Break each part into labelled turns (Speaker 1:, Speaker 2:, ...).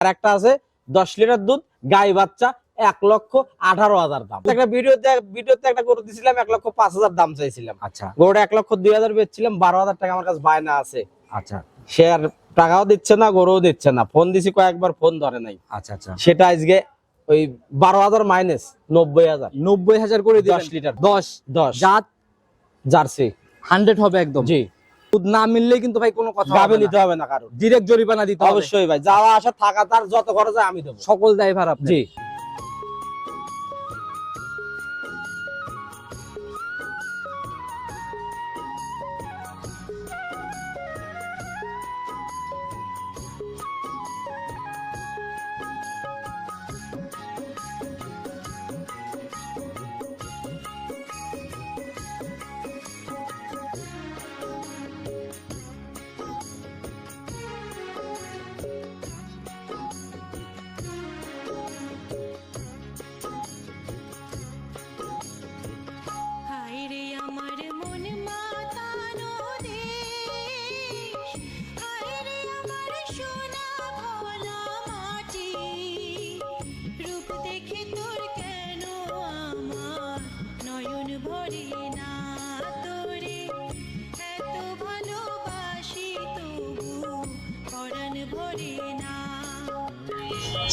Speaker 1: আর একটা আছে দশ লিটার দুধ গাই বাচ্চা এক লক্ষ আঠারো হাজার দাম। একটা ভিডিওতে ভিডিওতে একটা গরু দিছিলাম এক লক্ষ পাঁচ হাজার দাম চাইছিলাম।
Speaker 2: আচ্ছা।
Speaker 1: গরুটা এক লক্ষ দুই হাজার বেচছিলাম বারো হাজার টাকা আমার কাছে বায়না আছে।
Speaker 2: আচ্ছা।
Speaker 1: সে আর টাকাও দিচ্ছে না গরুও দিচ্ছে না। ফোন দিছি কয়েকবার ফোন ধরে নাই।
Speaker 2: আচ্ছা আচ্ছা।
Speaker 1: সেটা আজকে ওই বারো হাজার মাইনাস নব্বই হাজার।
Speaker 2: নব্বই হাজার করে
Speaker 1: দশ লিটার।
Speaker 2: দশ
Speaker 1: দশ।
Speaker 2: জাত?
Speaker 1: জার্সি।
Speaker 2: হান্ড্রেড হবে একদম।
Speaker 1: জি।
Speaker 2: দুধ না মিললে কিন্তু ভাই কোনো কথা
Speaker 1: গাবে
Speaker 2: হবে
Speaker 1: নিতে হবে না কারও
Speaker 2: ডিরেক্ট জরিমানা দিতে
Speaker 1: অবশ্যই ভাই যাওয়া আসা থাকা তার যত খরচ আমি দেবো।
Speaker 2: সকল দায় ভাড়া
Speaker 1: জি।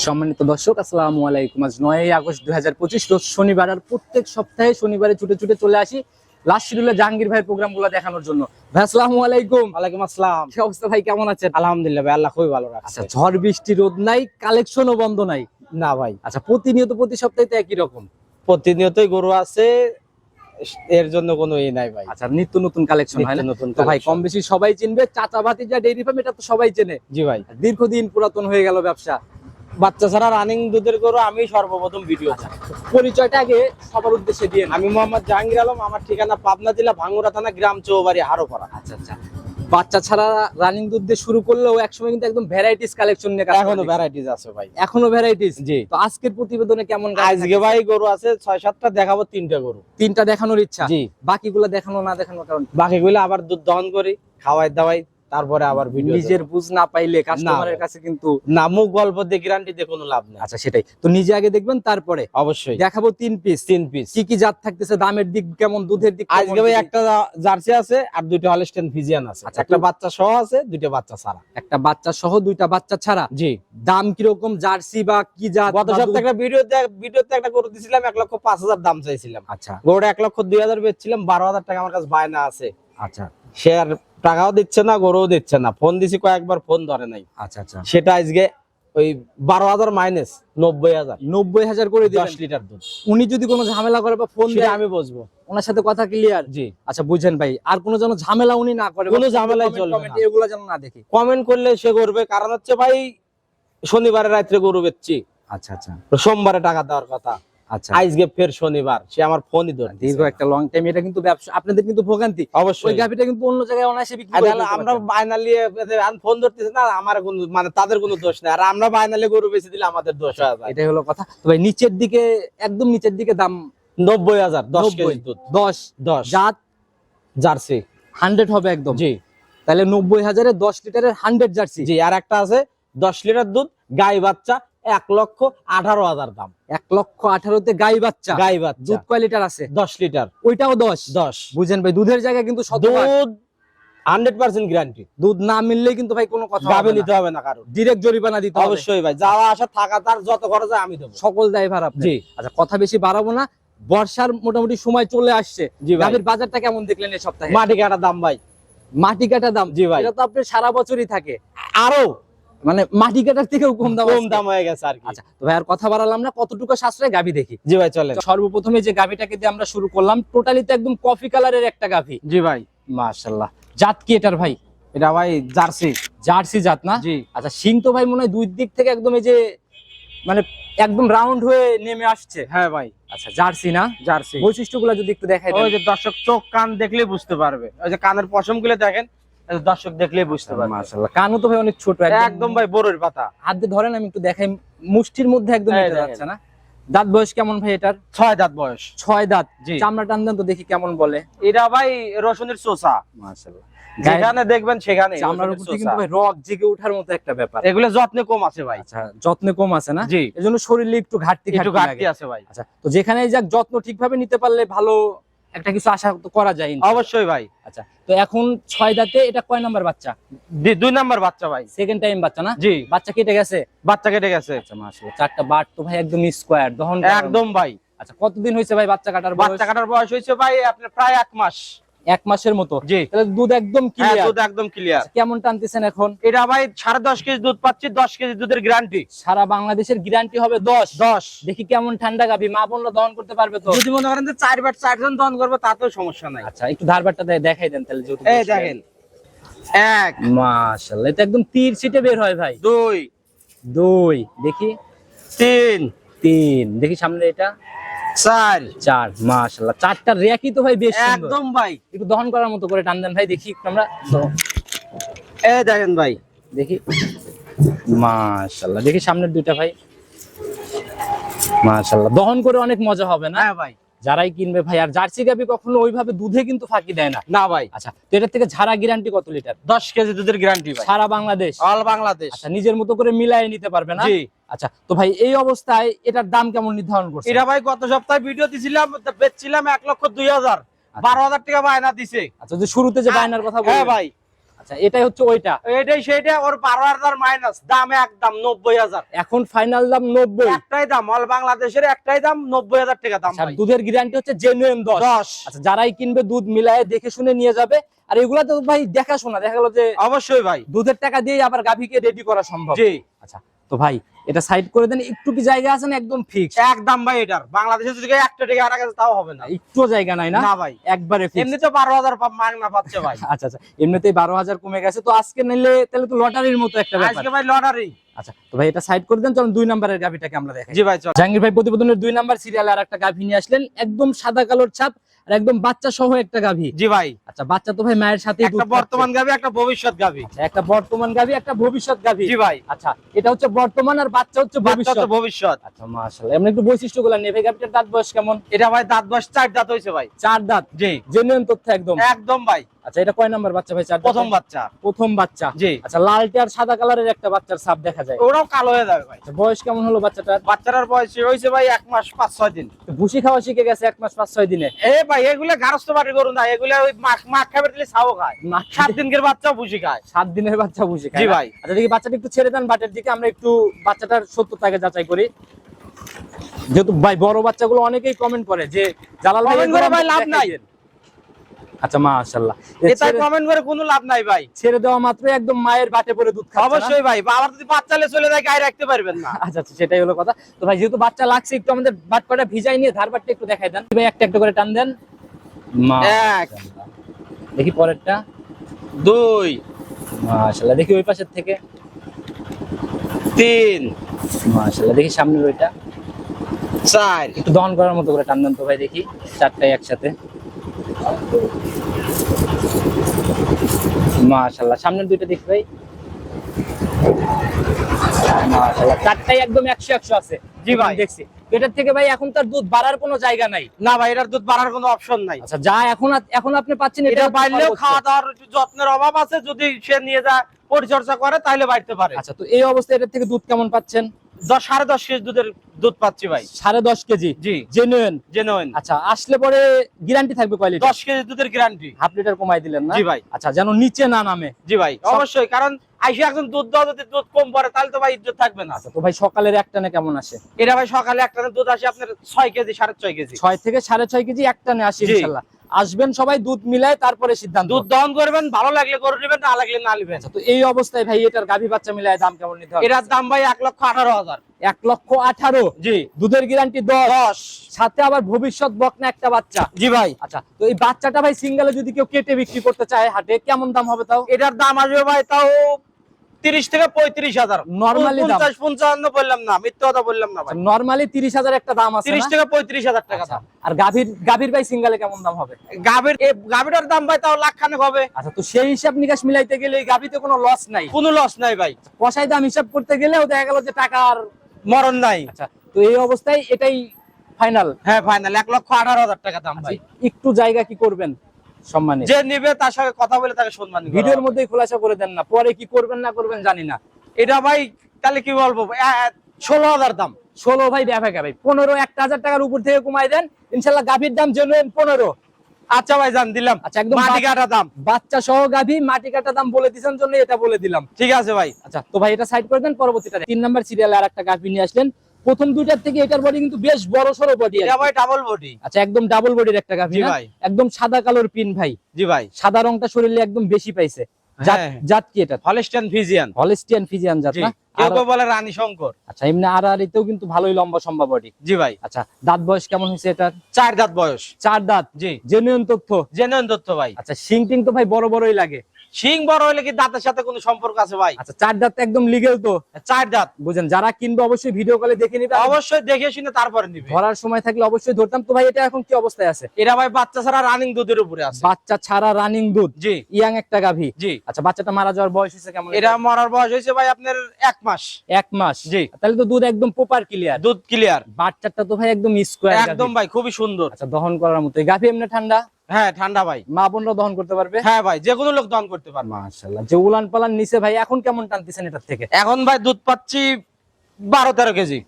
Speaker 2: সম্মানিত দর্শক আসসালামু আলাইকুম। আজ নয় আগস্ট দুই হাজার পঁচিশ রোজ শনিবার আর প্রত্যেক সপ্তাহে শনিবারে ছুটে ছুটে চলে আসি লাস্ট শিডিউলে জাহাঙ্গীর ভাইয়ের প্রোগ্রামগুলো দেখানোর জন্য। ভাই আসসালামু আলাইকুম।
Speaker 1: ওয়ালাইকুম আসসালাম।
Speaker 2: কি অবস্থা ভাই কেমন আছেন?
Speaker 1: আলহামদুলিল্লাহ ভাই আল্লাহ খুবই ভালো রাখছে।
Speaker 2: আচ্ছা ঝড় বৃষ্টি রোদ নাই কালেকশনও বন্ধ নাই?
Speaker 1: না ভাই।
Speaker 2: আচ্ছা প্রতিনিয়ত প্রতি সপ্তাহে তো একই রকম?
Speaker 1: প্রতিনিয়তই গরু আছে এর জন্য কোনো ই নাই ভাই।
Speaker 2: আচ্ছা নিত্য নতুন কালেকশন হয় না?
Speaker 1: নতুন
Speaker 2: তো ভাই কম বেশি সবাই চিনবে চাচা ভাতিজা ডেইরি ফার্ম এটা তো সবাই চেনে।
Speaker 1: জি ভাই।
Speaker 2: দীর্ঘদিন পুরাতন হয়ে গেল ব্যবসা।
Speaker 1: বাচ্চা ছাড়া রানিং দুধের গরু আমি সর্বপ্রথম ভিডিও
Speaker 2: পরিচয়টা আগে সবার উদ্দেশ্যে দিয়ে
Speaker 1: আমি মোহাম্মদ জাহাঙ্গীর আলম আমার ঠিকানা পাবনা জেলা ভাঙ্গুরা থানা গ্রাম চৌবাড়ি হারোপাড়া।
Speaker 2: আচ্ছা আচ্ছা। বাচ্চা ছাড়া রানিং দুধ দিয়ে শুরু করলেও একসময় কিন্তু একদম ভ্যারাইটিস কালেকশন নিয়ে এখনও
Speaker 1: ভ্যারাইটিস আছে ভাই।
Speaker 2: এখনও ভ্যারাইটিস
Speaker 1: জি।
Speaker 2: তো আজকের প্রতিবেদনে কেমন
Speaker 1: আজকে ভাই গরু আছে ছয় সাতটা দেখাবো তিনটা গরু।
Speaker 2: তিনটা দেখানোর ইচ্ছা?
Speaker 1: জি।
Speaker 2: বাকিগুলো দেখানো না দেখানোর কারণ
Speaker 1: বাকিগুলো আবার দুধ দহন করি খাওয়াই দাওয়াই তারপরে আবার ভিডিও
Speaker 2: নিজের বুঝ না পাইলে কাস্টমারের কাছে কিন্তু
Speaker 1: না মুখ গল্প দিয়ে গ্যারান্টি দিয়ে কোনো লাভ নেই।
Speaker 2: আচ্ছা সেটাই। তো নিজে আগে দেখবেন তারপরে
Speaker 1: অবশ্যই।
Speaker 2: দেখাবো তিন পিস
Speaker 1: তিন পিস
Speaker 2: কি কি জাত থাকতেছে দামের দিক কেমন দুধের দিক
Speaker 1: আজকে ভাই একটা জার্সি আছে আর দুইটা হলস্টেন ফিজিয়ান আছে।
Speaker 2: আচ্ছা,
Speaker 1: একটা বাচ্চা সহ আছে দুইটা বাচ্চা ছাড়া।
Speaker 2: একটা বাচ্চা সহ দুইটা বাচ্চা ছাড়া?
Speaker 1: জি।
Speaker 2: দাম কীরকম জার্সি বা কি জাত
Speaker 1: গত সপ্তাহে একটা ভিডিওতে ভিডিওতে একটা গরু দিছিলাম এক লক্ষ পাঁচ হাজার দাম চাইছিলাম।
Speaker 2: আচ্ছা।
Speaker 1: গরুটা এক লক্ষ দুই হাজার বেচছিলাম বারো হাজার টাকা আমার কাছে বায়না আছে।
Speaker 2: আচ্ছা।
Speaker 1: সে আর টাকাও দিচ্ছে না গরুও দিচ্ছে না। ফোন দিছি কয়েকবার ফোন ধরে নাই।
Speaker 2: আচ্ছা আচ্ছা।
Speaker 1: সেটা আজকে ওই বারো হাজার মাইনাস নব্বই হাজার।
Speaker 2: নব্বই হাজার করে
Speaker 1: দশ লিটার দুধ।
Speaker 2: উনি যদি কোনো ঝামেলা করে বা ফোন দিয়ে
Speaker 1: আমি বসবো
Speaker 2: ওনার সাথে কথা ক্লিয়ার
Speaker 1: জি।
Speaker 2: আচ্ছা বুঝছেন ভাই আর কোনো যেন ঝামেলা উনি না করে
Speaker 1: কোনো ঝামেলাই চলবে না।
Speaker 2: এগুলো যেন না দেখি।
Speaker 1: কমেন্ট করলে সে করবে কারণ হচ্ছে ভাই শনিবারে রাত্রে গরু বেচছি।
Speaker 2: আচ্ছা আচ্ছা।
Speaker 1: সোমবারে টাকা দেওয়ার কথা। আজকে ফের শনিবার সে আমার ফোনই ধরে
Speaker 2: দীর্ঘ একটা লং টাইম এটা কিন্তু ব্যবসা আপনাদের কিন্তু ভোগান্তি।
Speaker 1: অবশ্যই।
Speaker 2: গাভিটা কিন্তু অন্য জায়গায় অনায়াসে বিক্রি করে
Speaker 1: আমরা। বায়নালি ফোন ধরতেছি না আমার কোনো মানে তাদের কোনো দোষ নেই। আর আমরা বায়নালি গরু বেশি দিলে আমাদের দোষ হয়ে
Speaker 2: এটাই হলো কথা। তো ভাই নিচের দিকে একদম নিচের দিকে দাম
Speaker 1: নব্বই হাজার দশ কেজি দুধ।
Speaker 2: দশ।
Speaker 1: দশ।
Speaker 2: জাত?
Speaker 1: জার্সি।
Speaker 2: হান্ড্রেড হবে একদম।
Speaker 1: জি।
Speaker 2: তাহলে নব্বই হাজারে দশ লিটারের হান্ড্রেড জার্সি।
Speaker 1: জি আর একটা আছে দশ লিটার দুধ গাই বাচ্চা এক লক্ষ আঠারো হাজার দাম।
Speaker 2: এক লক্ষ আঠারোতে গাই বাচ্চা?
Speaker 1: গাই বাচ্চা।
Speaker 2: দুধ কয় লিটার আছে?
Speaker 1: দশ লিটার।
Speaker 2: ওইটাও দশ?
Speaker 1: দশ।
Speaker 2: বুঝেন ভাই দুধের জায়গায় কিন্তু
Speaker 1: দুধ হান্ড্রেড পার্সেন্ট গ্যারান্টি
Speaker 2: দুধ না মিললেই কিন্তু ভাই কোনো কথা
Speaker 1: গাবে নিতে হবে না কারও
Speaker 2: ডিরেক্ট জরিমানা দিতে
Speaker 1: অবশ্যই ভাই যাওয়া আসা থাকা তার যত খরচ আমি দেবো।
Speaker 2: সকল আপনি
Speaker 1: জি।
Speaker 2: আচ্ছা কথা বেশি বাড়াবো না। বর্ষার মোটামুটি সময় চলে আসছে।
Speaker 1: জি ভাই।
Speaker 2: গাভীর বাজারটা কেমন দেখলেন এই সপ্তাহে?
Speaker 1: মাটি কাটা দাম ভাই।
Speaker 2: মাটি কাটা দাম?
Speaker 1: জি ভাই।
Speaker 2: এটা তো আপনার সারা বছরই থাকে।
Speaker 1: আরও
Speaker 2: মানে মাটি কাটার থেকেও কম দাম
Speaker 1: কম দাম হয়ে গেছে আর
Speaker 2: আচ্ছা তো ভাই আর কথা বাড়ালাম না কতটুকু সাশ্রয়? গাভী দেখি।
Speaker 1: জি ভাই চলেন।
Speaker 2: সর্বপ্রথমে যে গাভীটাকে দিয়ে আমরা শুরু করলাম টোটালি তো একদম কফি কালারের একটা গাভী।
Speaker 1: জি ভাই।
Speaker 2: জাত কি এটার ভাই?
Speaker 1: এটা ভাই জার্সি।
Speaker 2: জার্সি জাত না?
Speaker 1: জি।
Speaker 2: আচ্ছা সিং তো ভাই মনে হয় দুই দিক থেকে একদম এই যে মানে একদম রাউন্ড হয়ে নেমে আসছে।
Speaker 1: হ্যাঁ ভাই।
Speaker 2: আচ্ছা জার্সি না?
Speaker 1: জার্সি।
Speaker 2: বৈশিষ্ট্যগুলো যদি একটু দেখাই।
Speaker 1: ওই যে দর্শক চোখ কান দেখলে বুঝতে পারবে। ওই যে কানের পশমগুলো দেখেন দর্শক বুঝতে পারবে।
Speaker 2: মাশাআল্লাহ। কানও তো ভাই অনেক ছোট
Speaker 1: একদম ভাই বড়ের পাতা।
Speaker 2: হাত দিয়ে ধরেন আমি একটু দেখাই। মুষ্টির মধ্যে একদম
Speaker 1: দেখেন।
Speaker 2: যাচ্ছে না। দাঁত বয়স কেমন ভাই এটার?
Speaker 1: ছয় দাঁত বয়স।
Speaker 2: ছয় দাঁত। চামড়া টান তো দেখি কেমন বলে।
Speaker 1: এটা ভাই রসুনের চোষা।
Speaker 2: মাশাআল্লাহ।
Speaker 1: যেখানে দেখবেন সেখানে
Speaker 2: চামড়ার উপর কিন্তু ভাই রক জেগে ওঠার মতো একটা ব্যাপার।
Speaker 1: এগুলো যত্নে কম আছে ভাই।
Speaker 2: আচ্ছা যত্নে কম আছে না? এজন্য শরীরে একটু ঘাটতি
Speaker 1: একটু
Speaker 2: ঘাটতি
Speaker 1: ঘাটতি আছে ভাই।
Speaker 2: আচ্ছা তো যেখানে যাক যত্ন ঠিকভাবে নিতে পারলে ভালো একটা কিছু আশা তো করা যায়
Speaker 1: অবশ্যই ভাই।
Speaker 2: আচ্ছা তো এখন ছয় দাঁতে এটা কয় নাম্বার বাচ্চা?
Speaker 1: দুই নাম্বার বাচ্চা ভাই।
Speaker 2: সেকেন্ড টাইম বাচ্চা না?
Speaker 1: জি।
Speaker 2: বাচ্চা কেটে গেছে?
Speaker 1: বাচ্চা কেটে গেছে।
Speaker 2: আচ্ছা মাশাআল্লাহ চারটা বাট তো ভাই একদম স্কোয়ার দহন
Speaker 1: একদম ভাই।
Speaker 2: আচ্ছা কতদিন হয়েছে ভাই বাচ্চা কাটার
Speaker 1: বাচ্চা কাটার বয়স হয়েছে ভাই আপনার প্রায় এক মাস।
Speaker 2: এক মাসের মতো। দুধ একদম
Speaker 1: হ্যাঁ দুধ একদম ক্লিয়ার
Speaker 2: কেমন টানতেছেন এখন?
Speaker 1: এটা ভাই সাড়ে দশ কেজি দুধ পাচ্ছি দশ কেজি দুধের গ্যারান্টি
Speaker 2: সারা বাংলাদেশের গ্যারান্টি হবে দশ।
Speaker 1: দশ।
Speaker 2: দেখি কেমন ঠান্ডা গাবি মা বোনরা দহন করতে পারবে তো?
Speaker 1: যদি মনে করেন যে চারবার চারজন দহন করবে তাতেও সমস্যা নাই।
Speaker 2: আচ্ছা একটু ধারবারটা দেখাই দেন তাহলে
Speaker 1: এই দেখেন। এক।
Speaker 2: মাশাআল্লাহ এটা একদম তীর ছিটে বের হয় ভাই।
Speaker 1: দুই।
Speaker 2: দুই দেখি।
Speaker 1: তিন।
Speaker 2: তিন দেখি সামনে এটা।
Speaker 1: চার।
Speaker 2: চার মাশাআল্লাহ। চারটা রেকি তো ভাই বেশ সুন্দর।
Speaker 1: একদম ভাই।
Speaker 2: একটু দহন করার মতো করে টান দেন ভাই দেখি আমরা
Speaker 1: এ দেখেন ভাই।
Speaker 2: দেখি। মাশাআল্লাহ দেখি সামনের দুইটা ভাই। মাশাআল্লাহ দহন করে অনেক মজা হবে না?
Speaker 1: হ্যাঁ ভাই।
Speaker 2: যারাই কিনবে ভাই আর জার্সি গাবি কখনো ওইভাবে দুধে কিন্তু ফাঁকি দেয় না।
Speaker 1: না ভাই।
Speaker 2: আচ্ছা তো এটার থেকে ঝাড়া গ্যারান্টি কত লিটার
Speaker 1: দশ কেজি দুধের গ্যারান্টি ভাই।
Speaker 2: সারা বাংলাদেশ?
Speaker 1: অল বাংলাদেশ।
Speaker 2: আচ্ছা নিজের মতো করে মিলাই নিতে পারবে না?
Speaker 1: জি।
Speaker 2: আচ্ছা তো ভাই এই অবস্থায় এটার দাম কেমন নির্ধারণ করছে
Speaker 1: এটা ভাই গত সপ্তাহে ভিডিও দিছিলাম বেচছিলাম এক লক্ষ দুই হাজার। বারো হাজার টাকা বায়না দিছে।
Speaker 2: আচ্ছা যে শুরুতে যে বায়নার কথা
Speaker 1: হ্যাঁ
Speaker 2: বললেন।
Speaker 1: ভাই।
Speaker 2: আচ্ছা এটাই হচ্ছে ওইটা।
Speaker 1: এটাই সেটা ওর বারো হাজার মাইনাস দাম একদম নব্বই হাজার।
Speaker 2: এখন ফাইনাল দাম নব্বই।
Speaker 1: একটাই দাম অল বাংলাদেশের একটাই দাম নব্বই হাজার টাকা দাম
Speaker 2: আচ্ছা দুধের গ্যারান্টি হচ্ছে জেনুইন দশ।
Speaker 1: দশ।
Speaker 2: আচ্ছা যারাই কিনবে দুধ মিলায় দেখে শুনে নিয়ে যাবে। আর এগুলা তো ভাই দেখাশোনা দেখা গেলো যে
Speaker 1: অবশ্যই ভাই।
Speaker 2: দুধের টাকা দিয়ে আবার গাভীকে রেডি করা সম্ভব।
Speaker 1: জি।
Speaker 2: আচ্ছা তো ভাই এটা সাইড করে দেন একটু কি জায়গা আছে না একদম ফিক্স
Speaker 1: একদম ভাই এটার। বাংলাদেশে যদি একটা টাকা আর কাছে তাও হবে না।
Speaker 2: একটু জায়গা নাই না?
Speaker 1: না ভাই।
Speaker 2: একবারে ফিক্স
Speaker 1: এমনি তো বারো হাজার মাগনা পাচ্ছে ভাই।
Speaker 2: আচ্ছা আচ্ছা এমনিতেই বারো হাজার কমে গেছে তো আজকে নিলে তাহলে তো লটারির মতো একটা ব্যাপার।
Speaker 1: আজকে ভাই লটারি।
Speaker 2: আচ্ছা তো ভাই এটা সাইড করে দেন চলুন দুই নাম্বারের গাভিটাকে আমরা দেখাই।
Speaker 1: জি ভাই চল।
Speaker 2: জাহাঙ্গীর ভাই প্রতিবেদনের দুই নাম্বার সিরিয়ালে আর একটা গাভী নিয়ে আসলেন একদম সাদা কালোর ছাপ আর একদম বাচ্চা সহ একটা গাভী।
Speaker 1: জি ভাই।
Speaker 2: আচ্ছা বাচ্চা তো ভাই মায়ের সাথে
Speaker 1: একটা বর্তমান গাভী একটা ভবিষ্যৎ গাভী।
Speaker 2: একটা বর্তমান গাভী একটা ভবিষ্যৎ গাভী।
Speaker 1: জি ভাই।
Speaker 2: আচ্ছা এটা হচ্ছে বর্তমান আর বাচ্চা হচ্ছে
Speaker 1: বাচ্চা
Speaker 2: ভবিষ্যৎ।
Speaker 1: তো ভবিষ্যৎ।
Speaker 2: আচ্ছা মাশাআল্লাহ এমনি একটু বৈশিষ্ট্যগুলো নিয়ে ভাই গাভীটার দাঁত বয়স কেমন?
Speaker 1: এটা ভাই দাঁত বয়স চার দাঁত হয়েছে ভাই।
Speaker 2: চার দাঁত?
Speaker 1: জি।
Speaker 2: জেনুইন তথ্য একদম।
Speaker 1: একদম ভাই।
Speaker 2: আচ্ছা এটা কয় নাম্বার বাচ্চা ভাই চার
Speaker 1: প্রথম বাচ্চা।
Speaker 2: প্রথম বাচ্চা।
Speaker 1: জি।
Speaker 2: আচ্ছা লালটে আর সাদা কালারের একটা বাচ্চার ছাপ দেখা যায়।
Speaker 1: ওরাও কালো হয়ে যাবে ভাই।
Speaker 2: আচ্ছা, বয়স কেমন হলো বাচ্চাটার?
Speaker 1: বাচ্চাটার বয়স হয়েছে ভাই এক মাস পাঁচ ছয় দিন।
Speaker 2: ভুসি খাওয়া শিখে গেছে এক মাস পাঁচ ছয় দিনে।
Speaker 1: এ ভাই এগুলো গারস্থ বাড়ি করুন না এগুলো ওই মাখ মাখ খাবার দিলে ছাও খায়। সাত দিনকের বাচ্চাও ভুসি খায়।
Speaker 2: সাত দিনের বাচ্চা ভুসি খায়
Speaker 1: জি ভাই।
Speaker 2: আচ্ছা দেখি বাচ্চাটা একটু ছেড়ে দেন বাটের দিকে আমরা একটু বাচ্চাটার সত্যতাকে যাচাই করি। যেহেতু ভাই বড় বাচ্চাগুলো অনেকেই কমেন্ট করে যে জালাল ভাই
Speaker 1: লাভ নাই।
Speaker 2: আচ্ছা মাশাআল্লাহ।
Speaker 1: এটা কমেন্ট করে কোনো লাভ নাই ভাই।
Speaker 2: ছেড়ে দেওয়া মাত্র একদম মায়ের বাটে পরে দুধ খাচ্ছে
Speaker 1: অবশ্যই ভাই আবার যদি বাচ্চালে চলে যায় গায়ে রাখতে পারবেন না।
Speaker 2: আচ্ছা আচ্ছা সেটাই হলো কথা। তো ভাই যেহেতু বাচ্চা লাগছে একটু আমাদের বাট কটা ভিজাই নিয়ে ধার বাটটা একটু দেখাই দেন। ভাই একটা একটা করে টান দেন।
Speaker 1: এক।
Speaker 2: দেখি পরেরটা।
Speaker 1: দুই।
Speaker 2: মাশাআল্লাহ দেখি ওই পাশের থেকে।
Speaker 1: তিন।
Speaker 2: মাশাআল্লাহ দেখি সামনের ওইটা।
Speaker 1: চার।
Speaker 2: একটু দহন করার মতো করে টান দেন তো ভাই দেখি। চারটাই একসাথে। মাশাআল্লাহ সামনের দুইটা দেখি ভাই। মাশাআল্লাহ চারটাই একদম একশো একশো আছে।
Speaker 1: জি ভাই।
Speaker 2: দেখছি। এটার থেকে ভাই এখন তার দুধ বাড়ার কোনো জায়গা নাই।
Speaker 1: না ভাই এটার দুধ বাড়ার কোনো অপশন নাই।
Speaker 2: আচ্ছা যা এখন এখন আপনি পাচ্ছেন
Speaker 1: এটা
Speaker 2: সর্বোচ্চ।
Speaker 1: খাওয়া দাওয়ার যত্নের অভাব আছে যদি সে নিয়ে যায় পরিচর্যা করে তাহলে বাড়তে পারে।
Speaker 2: আচ্ছা তো এই অবস্থায় এটার থেকে দুধ কেমন পাচ্ছেন?
Speaker 1: সাড়ে দশ কেজি দুধের দুধ পাচ্ছি ভাই।
Speaker 2: সাড়ে দশ কেজি?
Speaker 1: জি।
Speaker 2: জেনুইন
Speaker 1: জেনুইন
Speaker 2: আচ্ছা আসলে পরে গ্যারান্টি থাকবে কয়
Speaker 1: দশ কেজি দুধের গ্যারান্টি
Speaker 2: হাফ লিটার কমাই দিলেন না?
Speaker 1: জি ভাই।
Speaker 2: আচ্ছা যেন নিচে না নামে।
Speaker 1: জি ভাই অবশ্যই কারণ আইসে একজন দুধ যদি দুধ কম পড়ে তাহলে তো ভাই ইজ্জত থাকবে না।
Speaker 2: আচ্ছা তো ভাই সকালের একটানে কেমন আসে?
Speaker 1: এটা ভাই সকালে একটা দুধ আসে আপনার ছয় কেজি সাড়ে ছয় কেজি।
Speaker 2: ছয় থেকে সাড়ে ছয় কেজি একটানে আসে। ইনশাল্লাহ। আসবেন সবাই দুধ মিলায় তারপরে সিদ্ধান্ত
Speaker 1: দুধ দহন করবেন ভালো লাগলে করে নেবেন না লাগলে না নেবেন।
Speaker 2: আচ্ছা তো এই অবস্থায় ভাই এটার গাভী বাচ্চা মিলায় দাম কেমন নিতে হবে?
Speaker 1: এটার দাম ভাই এক লক্ষ আঠারো হাজার।
Speaker 2: এক লক্ষ আঠারো?
Speaker 1: জি।
Speaker 2: দুধের গ্যারান্টি দশ।
Speaker 1: দশ।
Speaker 2: সাথে আবার ভবিষ্যৎ বকনা একটা বাচ্চা।
Speaker 1: জি ভাই।
Speaker 2: আচ্ছা তো এই বাচ্চাটা ভাই সিঙ্গেলে যদি কেউ কেটে বিক্রি করতে চায় হাটে কেমন দাম হবে তাও?
Speaker 1: এটার দাম আসবে ভাই তাও তিরিশ থেকে পঁয়ত্রিশ হাজার।
Speaker 2: দাম।
Speaker 1: পঞ্চাশ পঞ্চান্ন বললাম না মিথ্যে কথা বললাম না
Speaker 2: নরমালি তিরিশ হাজার একটা দাম আছে
Speaker 1: তিরিশ থেকে পঁয়ত্রিশ হাজার টাকা
Speaker 2: আচ্ছা,
Speaker 1: দাম।
Speaker 2: আর গাভীর গাভীর ভাই সিঙ্গেলে কেমন দাম হবে?
Speaker 1: গাভীর গাভীটার দাম ভাই তাও লাখ খানেক হবে।
Speaker 2: আচ্ছা তো সেই হিসাব নিকাশ মিলাইতে গেলে গাভীতে কোনো লস নাই?
Speaker 1: কোনো লস নাই ভাই।
Speaker 2: কষাই দাম হিসাব করতে গেলেও দেখা গেল যে টাকার
Speaker 1: মরণ নাই।
Speaker 2: আচ্ছা তো এই অবস্থায় এটাই ফাইনাল
Speaker 1: হ্যাঁ ফাইনাল এক লক্ষ আঠারো হাজার টাকা দাম ভাই।
Speaker 2: একটু জায়গা কি করবেন? সম্মানিত।
Speaker 1: যে নিবে তার সঙ্গে কথা বলে তাকে সম্মান
Speaker 2: ভিডিওর মধ্যেই খোলাসা করে দেন না। পরে কি করবেন না করবেন জানি না।
Speaker 1: এটা ভাই তাহলে কি বলব? ষোলো হাজার দাম।
Speaker 2: ষোলো ভাই ব্যাপাকে ভাই। পনেরো একটা হাজার টাকার উপর থেকে কমাই দেন। ইনশাল্লাহ গাভীর দাম জেনুইন পনেরো।
Speaker 1: আচ্ছা ভাই জান দিলাম।
Speaker 2: আচ্ছা একদম
Speaker 1: মাটি কাটা দাম।
Speaker 2: বাচ্চা সহ গাভী মাটি কাটা দাম বলে দিয়েছেন জন্য এটা বলে দিলাম।
Speaker 1: ঠিক আছে ভাই।
Speaker 2: আচ্ছা তো ভাই এটা সাইড করে দেন পরবর্তীটা তিন নাম্বার সিরিয়ালে আর একটা গাভী নিয়ে আসলেন। প্রথম দুইটার থেকে এটার বডি কিন্তু বেশ বড় সড়ো বডি
Speaker 1: ভাই ডাবল বডি
Speaker 2: আচ্ছা একদম ডাবল বডির একটা গাভী
Speaker 1: ভাই।
Speaker 2: একদম সাদা কালোর পিন ভাই।
Speaker 1: জি ভাই।
Speaker 2: সাদা রংটা শরীরে একদম বেশি পাইছে। জাত
Speaker 1: হ্যাঁ।
Speaker 2: কি এটা?
Speaker 1: হলস্টেন ফিজিয়ান
Speaker 2: হলিস্টিয়ান ফিজিয়ান জাত না?
Speaker 1: কেউ
Speaker 2: আর-
Speaker 1: কেউ বলে রানী শঙ্কর।
Speaker 2: আচ্ছা এমনি আর আর এতেও কিন্তু ভালোই লম্বা সম্ভব বডি
Speaker 1: জি ভাই।
Speaker 2: আচ্ছা দাঁত বয়স কেমন হয়েছে এটার?
Speaker 1: চার দাঁত বয়স।
Speaker 2: চার দাঁত।
Speaker 1: জি।
Speaker 2: জেনুইন তথ্য?
Speaker 1: জেনুইন ভাই।
Speaker 2: আচ্ছা সিং টিং তো ভাই বড় বড়ই লাগে।
Speaker 1: শিং বড় হইলে কি দাঁতের সাথে কোনো সম্পর্ক আছে ভাই?
Speaker 2: আচ্ছা চার দাঁত একদম লিগেল তো।
Speaker 1: চার দাঁত।
Speaker 2: বুঝেন যারা কিনবে অবশ্যই ভিডিও কলে দেখে নিবে
Speaker 1: অবশ্যই দেখে শুনে তারপরে নিবে।
Speaker 2: ধরার সময় থাকলে অবশ্যই ধরতাম। তো ভাই এটা এখন কি অবস্থায় আছে?
Speaker 1: এরা ভাই বাচ্চা ছাড়া রানিং দুধের উপরে আছে।
Speaker 2: বাচ্চা ছাড়া রানিং দুধ?
Speaker 1: জি।
Speaker 2: ইয়াং একটা গাভী?
Speaker 1: জি।
Speaker 2: আচ্ছা বাচ্চাটা মারা যাওয়ার বয়স হয়েছে কেমন?
Speaker 1: এটা মরার বয়স হয়েছে ভাই আপনার এক মাস।
Speaker 2: এক মাস?
Speaker 1: জি।
Speaker 2: তাহলে তো দুধ একদম প্রপার ক্লিয়ার
Speaker 1: দুধ ক্লিয়ার
Speaker 2: বাচ্চাটা তো ভাই একদম স্কোয়ার
Speaker 1: একদম ভাই খুবই সুন্দর।
Speaker 2: আচ্ছা দহন করার মতো। গাভী এমনি ঠান্ডা?
Speaker 1: হ্যাঁ ঠান্ডা ভাই।
Speaker 2: মা বোনরা দহন করতে পারবে?
Speaker 1: হ্যাঁ ভাই যে কোনো লোক দন করতে পারবে।
Speaker 2: মাশাআল্লাহ। যে উলান পালান নিচে ভাই এখন কেমন টানতেছেন এটার থেকে?
Speaker 1: এখন ভাই দুধ পাচ্ছি বারো তেরো কেজি।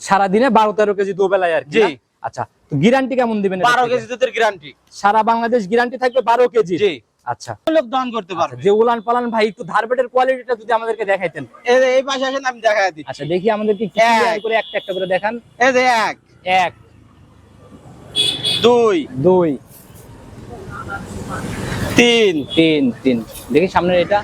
Speaker 2: সারাদিনে বারো তেরো কেজি দুবেলায় আর কি
Speaker 1: জি।
Speaker 2: আচ্ছা গ্যারান্টি কেমন দিবেন
Speaker 1: বারো কেজি দুধের গ্যারান্টি
Speaker 2: সারা বাংলাদেশ গ্যারান্টি থাকবে বারো কেজি?
Speaker 1: জি।
Speaker 2: আচ্ছা।
Speaker 1: লোক দন করতে
Speaker 2: আচ্ছা,
Speaker 1: পারবে।
Speaker 2: যে উলান পালান ভাই একটু ধারবেটের কোয়ালিটিটা যদি আমাদেরকে দেখাইতেন।
Speaker 1: এই- পাশে আসেন আমি দিচ্ছি।
Speaker 2: আচ্ছা দেখি আমাদেরকে কি করে একটা একটা করে দেখান।
Speaker 1: এই যে এক।
Speaker 2: এক।
Speaker 1: দুই।
Speaker 2: দুই।
Speaker 1: তিন।
Speaker 2: তিন তিন। দেখি সামনের এটা।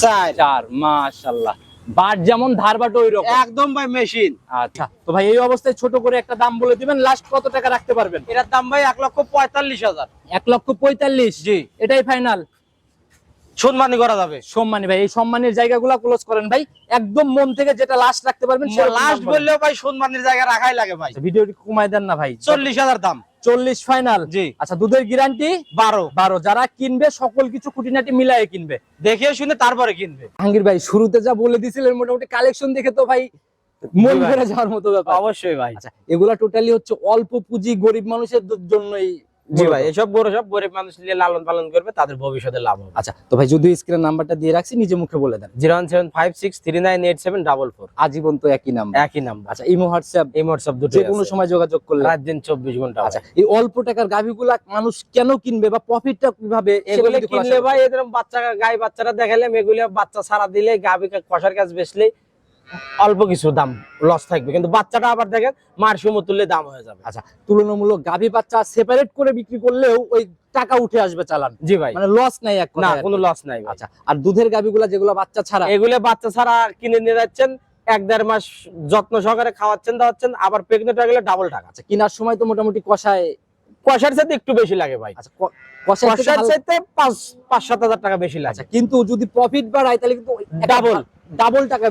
Speaker 1: চার।
Speaker 2: চার মাশাল্লাহ বাট যেমন ধারবাট ওই রকম
Speaker 1: একদম ভাই মেশিন
Speaker 2: আচ্ছা তো ভাই এই অবস্থায় ছোট করে একটা দাম বলে দিবেন লাস্ট কত টাকা রাখতে পারবেন?
Speaker 1: এটার দাম ভাই এক লক্ষ পঁয়তাল্লিশ হাজার।
Speaker 2: এক লক্ষ পঁয়তাল্লিশ?
Speaker 1: জি।
Speaker 2: এটাই ফাইনাল
Speaker 1: সম্মানী করা যাবে।
Speaker 2: সম্মানী ভাই এই সম্মানের জায়গাগুলো ক্লোজ করেন ভাই। একদম মন থেকে যেটা লাস্ট রাখতে পারবেন
Speaker 1: লাস্ট বললেও ভাই সম্মানের জায়গা রাখাই লাগে ভাই।
Speaker 2: আচ্ছা, ভিডিওটি কমায় দেন না ভাই।
Speaker 1: চল্লিশ হাজার দাম।
Speaker 2: চল্লিশ ফাইনাল
Speaker 1: জি।
Speaker 2: আচ্ছা দুধের গ্যারান্টি
Speaker 1: বারো।
Speaker 2: বারো যারা কিনবে সকল কিছু খুঁটিনাটি মিলাই কিনবে।
Speaker 1: দেখে শুনে তারপরে কিনবে।
Speaker 2: আঙ্গির ভাই শুরুতে যা বলে দিছিলেন মোটামুটি কালেকশন দেখে তো ভাই মন ভরে যাওয়ার মতো ব্যাপার।
Speaker 1: অবশ্যই ভাই।
Speaker 2: আচ্ছা এগুলা টোটালি হচ্ছে অল্প পুঁজি গরিব মানুষের জন্যই
Speaker 1: জি ভাই এসব বড় সব গরিব মানুষ নিয়ে লালন পালন করবে তাদের ভবিষ্যতে লাভ হবে।
Speaker 2: আচ্ছা তো ভাই যদি স্ক্রিনের নাম্বারটা দিয়ে রাখছি নিজে মুখে বলে দেন।
Speaker 1: Zero one seven five six three nine eight seven double four.
Speaker 2: আজীবন তো একই নাম্বার
Speaker 1: একই নাম্বার
Speaker 2: আচ্ছা ইমো হোয়াটসঅ্যাপ
Speaker 1: মোট সব দুটো
Speaker 2: যে কোনো সময় যোগাযোগ করলে।
Speaker 1: রাত দিন চব্বিশ ঘণ্টা
Speaker 2: আচ্ছা এই অল্প টাকার গাভিগুলা মানুষ কেন কিনবে বা প্রফিটটা কীভাবে
Speaker 1: এগুলো কিনলে ভাই এদের বাচ্চা গাই বাচ্চারা দেখালে এগুলো বাচ্চা ছাড়া দিলে গাভি কষার কাজ বেচলে অল্প কিছু দাম লস থাকবে। কিন্তু বাচ্চাটা আবার দেখেন মার সমতুল্যে দাম হয়ে যাবে।
Speaker 2: আচ্ছা তুলনামূলক গাভি বাচ্চা সেপারেট করে বিক্রি করলেও ওই টাকা উঠে আসবে চালান।
Speaker 1: জি ভাই।
Speaker 2: মানে লস নাই এক
Speaker 1: না। কোনো লস নাই
Speaker 2: আচ্ছা আর দুধের গাভিগুলা যেগুলো বাচ্চা ছাড়া?
Speaker 1: এগুলো বাচ্চা ছাড়া কিনে নিয়ে যাচ্ছেন এক দেড় মাস যত্ন সহকারে খাওয়াচ্ছেন দাওয়াচ্ছেন আবার প্রেগনেন্ট হয়ে গেলে ডাবল টাকা।
Speaker 2: আচ্ছা কেনার সময় তো মোটামুটি কষায়
Speaker 1: কষার সাথে একটু বেশি লাগে ভাই।
Speaker 2: আচ্ছা
Speaker 1: কষার সাথে পাঁচ পাঁচ সাত হাজার টাকা বেশি লাগে।
Speaker 2: আচ্ছা কিন্তু যদি প্রফিট বাড়ায় তাহলে কিন্তু
Speaker 1: ডাবল
Speaker 2: ডাবল টাকা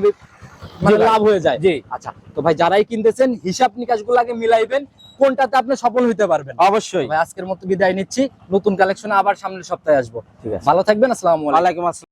Speaker 2: মানে লাভ হয়ে যায়।
Speaker 1: জি।
Speaker 2: আচ্ছা তো ভাই যারাই কিনতেছেন হিসাব নিকাশ আগে মিলাইবেন কোনটাতে আপনি সফল হইতে পারবেন?
Speaker 1: অবশ্যই।
Speaker 2: ভাই আজকের মতো বিদায় নিচ্ছি। নতুন কালেকশনে আবার সামনের সপ্তাহে আসব।
Speaker 1: ঠিক আছে।
Speaker 2: ভালো থাকবেন আসসালামু আলাইকুম।
Speaker 1: আসসালাম।